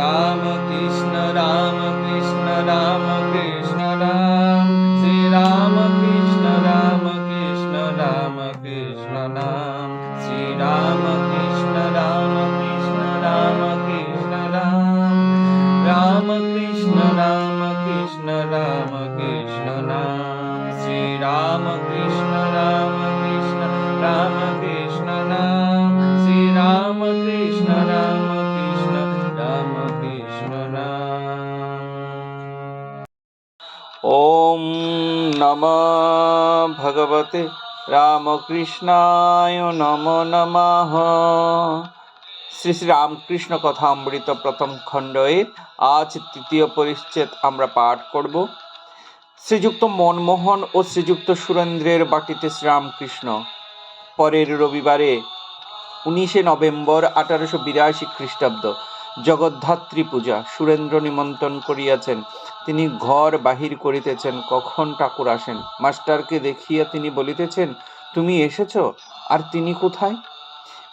રામ ভগবতে রামকৃষ্ণায় নম নমঃ। শ্রী শ্রী রামকৃষ্ণ কথা অমৃত প্রথম খণ্ডের আজ তৃতীয় পরিচ্ছেদ আমরা পাঠ করব। শ্রীযুক্ত মনমোহন ও শ্রীযুক্ত সুরেন্দ্রের বাটিতে শ্রীরামকৃষ্ণ। পরের রবিবারে উনিশে নভেম্বর আঠারোশো বিরাশি খ্রিস্টাব্দ। জগদ্ধাত্রী পূজা। সুরেন্দ্র নিমন্ত্রণ করিয়াছেন। তিনি ঘর বাহির করিতেছেন, কখন ঠাকুর আসেন? মাস্টারকে দেখিয়া তিনি বলিতেছেন, তুমি এসেছ? আর তিনি কোথায়?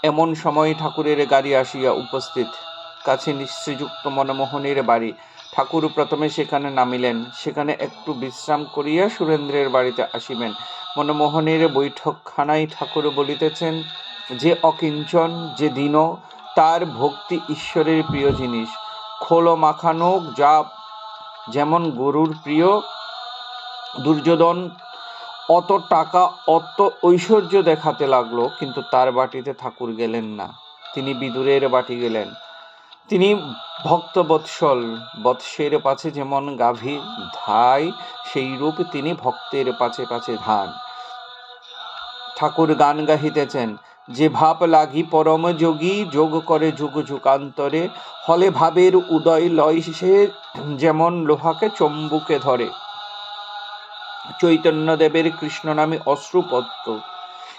এমন সময় ঠাকুরের গাড়ি আসিয়া উপস্থিত। কাছে শ্রীযুক্ত মনমোহনের বাড়ি। ঠাকুর প্রথমে সেখানে নামিলেন। সেখানে একটু বিশ্রাম করিয়া সুরেন্দ্রের বাড়িতে আসিবেন। মনমোহনের বৈঠকখানায় ঠাকুর বলিতেছেন, যে অকিঞ্চন, যে দীন তার ভক্তি ঈশ্বরের প্রিয় জিনিস। খোলো মাখানো যা যেমন গরুর প্রিয়, দুর্যোধন অত টাকা, অত ঐশ্বর্য দেখাতে লাগল, কিন্তু তার বাটিতে ঠাকুর গেলেন না। তিনি বিদুরের বাটি গেলেন। তিনি ভক্ত বৎসল বৎসের পাছে যেমন গাভী ধাই, সেই রূপ তিনি ভক্তের পাছে পাছে ধান। ঠাকুর গান গাহিতেছেন। যে ভাব লাগি পরম যোগী, যোগ করে যুগ যুগান্তরে। হলে ভাবের উদয় লয় সে, যেমন লোহাকে চম্বুকে ধরে। চৈতন্যদেবের কৃষ্ণ নামে অশ্রুপত্ত।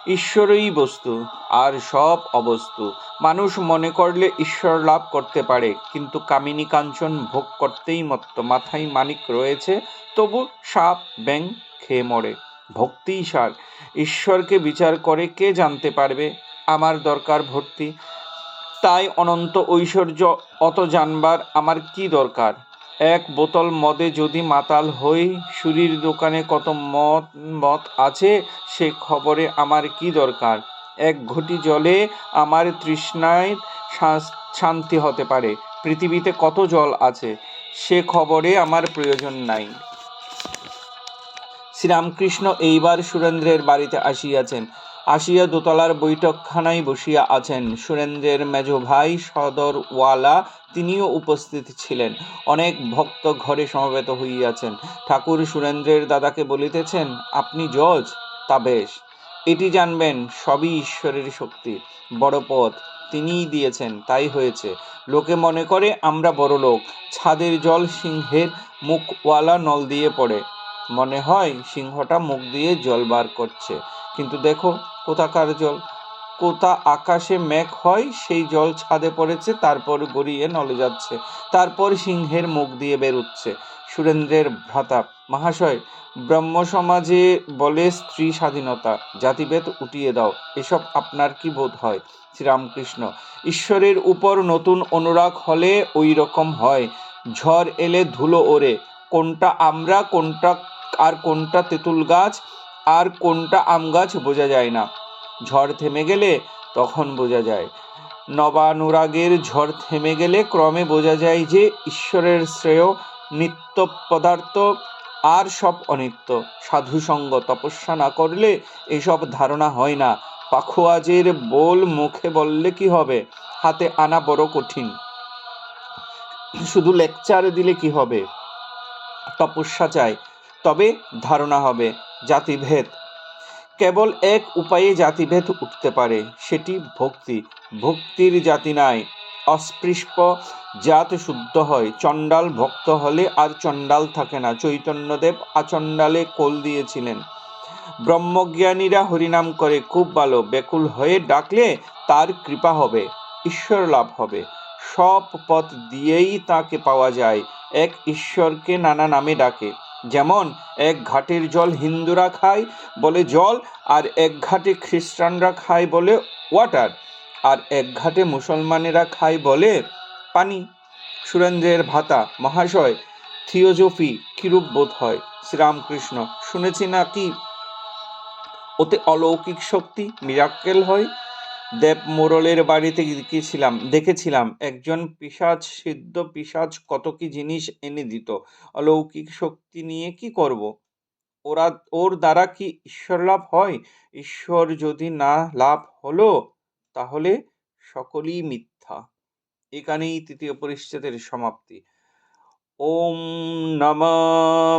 ঈশ্বরই বস্তু, আর সব অবস্তু। মানুষ মনে করলে ঈশ্বর লাভ করতে পারে, কিন্তু কামিনী কাঞ্চন ভোগ করতেই মত্ত, মাথায় মানিক রয়েছে, তবু সাপ ব্যাং খেয়ে মরে। ভক্তিই সার ঈশ্বরকে বিচার করে কে জানতে পারবে? আমার দরকার ভর্তি তাই অনন্ত ঐশ্বর্য অত জানবার আমার কি দরকার? এক বোতল মদে যদি মাতাল হই, সুরির দোকানে কত মদ মদ আছে, সে খবরে আমার কি দরকার? এক ঘটি জলে আমার তৃষ্ণায় শান্তি হতে পারে। পৃথিবীতে কত জল আছে, সে খবরে আমার প্রয়োজন নাই। শ্রীরামকৃষ্ণ এইবার সুরেন্দ্রের বাড়িতে আসিয়াছেন। আসিয়া দোতলার বৈঠকখানায় বসিয়া আছেন। সুরেন্দ্রের মেজ ভাই সদরওয়ালা তিনিও উপস্থিত ছিলেন। অনেক ভক্ত ঘরে সমবেত হইয়াছেন। ঠাকুর সুরেন্দ্রের দাদাকে বলিতেছেন, আপনি জজ? তা বেশ। এটি জানবেন, সবই ঈশ্বরের শক্তি। বড় পথ। তিনিই দিয়েছেন, তাই হয়েছে। লোকে মনে করে আমরা বড় লোক ছাদের জল সিংহের মুখওয়ালা নল দিয়ে পড়ে। মনে হয় সিংহটা মুখ দিয়ে জল বার করছে। কিন্তু দেখো, কোথাকার জল? কোথা আকাশে মেঘ হয়, সেই জল ছাদে পড়েছে, তারপর গড়িয়ে নলে যাচ্ছে, তারপর সিংহের মুখ দিয়ে বেরোচ্ছে। সুরেন্দ্রের ভ্রাতা, মহাশয় ব্রহ্ম সমাজে বলে স্ত্রী স্বাধীনতা, জাতিভেদ উঠিয়ে দাও, এসব আপনার কি বোধ হয়? শ্রীরামকৃষ্ণ, ঈশ্বরের উপর নতুন অনুরাগ হলে ওই রকম হয়। ঝড় এলে ধুলো ওড়ে, কোনটা আমরা, কোনটা আর কোনটা তেঁতুল গাছ আর কোনটা আম গাছ বোঝা যায় না। ঝড় থেমে গেলে তখন বোঝা যায়। নবানুরাগের ঝড় থেমে গেলে ক্রমে বোঝা যায় যে ঈশ্বরের শ্রেয়, নিত্য পদার্থ আর সব অনিত্য। সাধুসঙ্গ তপস্যা না করলে এসব ধারণা হয় না। পাখোয়াজের বোল মুখে বললে কি হবে? হাতে আনা বড় কঠিন। শুধু লেকচার দিলে কি হবে? তপস্যা চাই। তবে ধারণা হবে জাতিভেদ। কেবল এক উপায়ে জাতিভেদ উঠতে পারে, সেটি ভক্তি। ভক্তির জাতি নাই, অস্পৃশ্য জাত শুদ্ধ হয়। চণ্ডাল ভক্ত হলে আর চণ্ডাল থাকে না। চৈতন্যদেব আচণ্ডালে কোল দিয়েছিলেন। ব্রহ্মজ্ঞানীরা হরিনাম করে, খুব ভালো বেকুল হয়ে ডাকলে তার কৃপা হবে, ঈশ্বর লাভ হবে। সব পথ দিয়েই তাকে পাওয়া যায়। এক ঈশ্বরকে নানা নামে ডাকে। যেমন, এক ঘাটের জল হিন্দুরা খায় বলে জল, আর এক ঘাটে খ্রিস্টানরা খায় বলে ওয়াটার, আর এক ঘাটে মুসলমানেরা খায় বলে পানি। সুরেন্দ্রের ভাতা, মহাশয়, থিওজফি, কিরূপ বোধ হয়? শ্রীরামকৃষ্ণ, শুনেছি নাকি? ওতে অলৌকিক শক্তি, মিরাক্কেল হয়? দেব মোরলের বাড়িতে গিয়েছিলাম, দেখেছিলাম। একজন পিসাজ সিদ্ধ পিসাজ কত কি জিনিস এনে দিত। অলৌকিক শক্তি নিয়ে কি করব? ওরা, ওর দ্বারা কি ঈশ্বর লাভ হয়? ঈশ্বর যদি না লাভ হলো, তাহলে সকলই মিথ্যা। এখানেই তৃতীয় পরিচ্ছেদের সমাপ্তি। ওম নম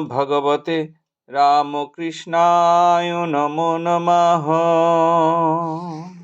ভগবতে রামকৃষ্ণায় নমো নমঃ।